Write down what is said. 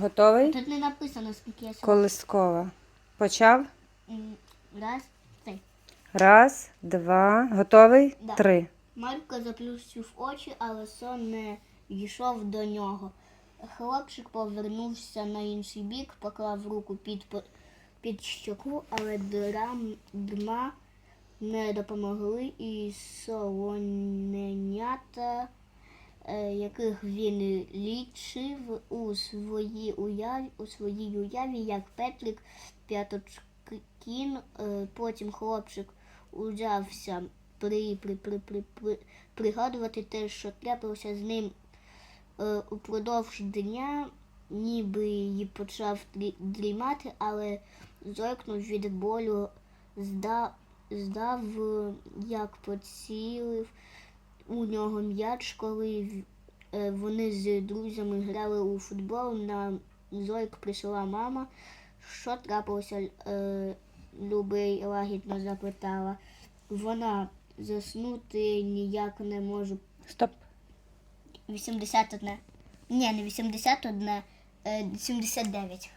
Готовий? Тут не написано, скільки я сьогодні. Колискова. Почав? Раз, три. Раз, два. Готовий? Да. Три. Марко заплющив очі, але сон не дійшов до нього. Хлопчик повернувся на інший бік, поклав руку під, під щоку, але драм, дма не допомогли, і солоненята, яких він лічив у своїй уяві, у своїй уяві як Петрик П'яточкін. Е, Потім хлопчик узявся при, при, при, при, при, пригадувати те, що трапилося з ним е, упродовж дня, ніби й почав дрі- дрімати, але зойкнув від болю, здав, здав е, як поцілив у нього м'яч, коли е, вони з друзями грали у футбол. На зойк прийшла мама. Що трапилося? Е, Любий лагідно запитала. Вона заснути ніяк не можу. Стоп. 81. Ні, не 81, е, 79.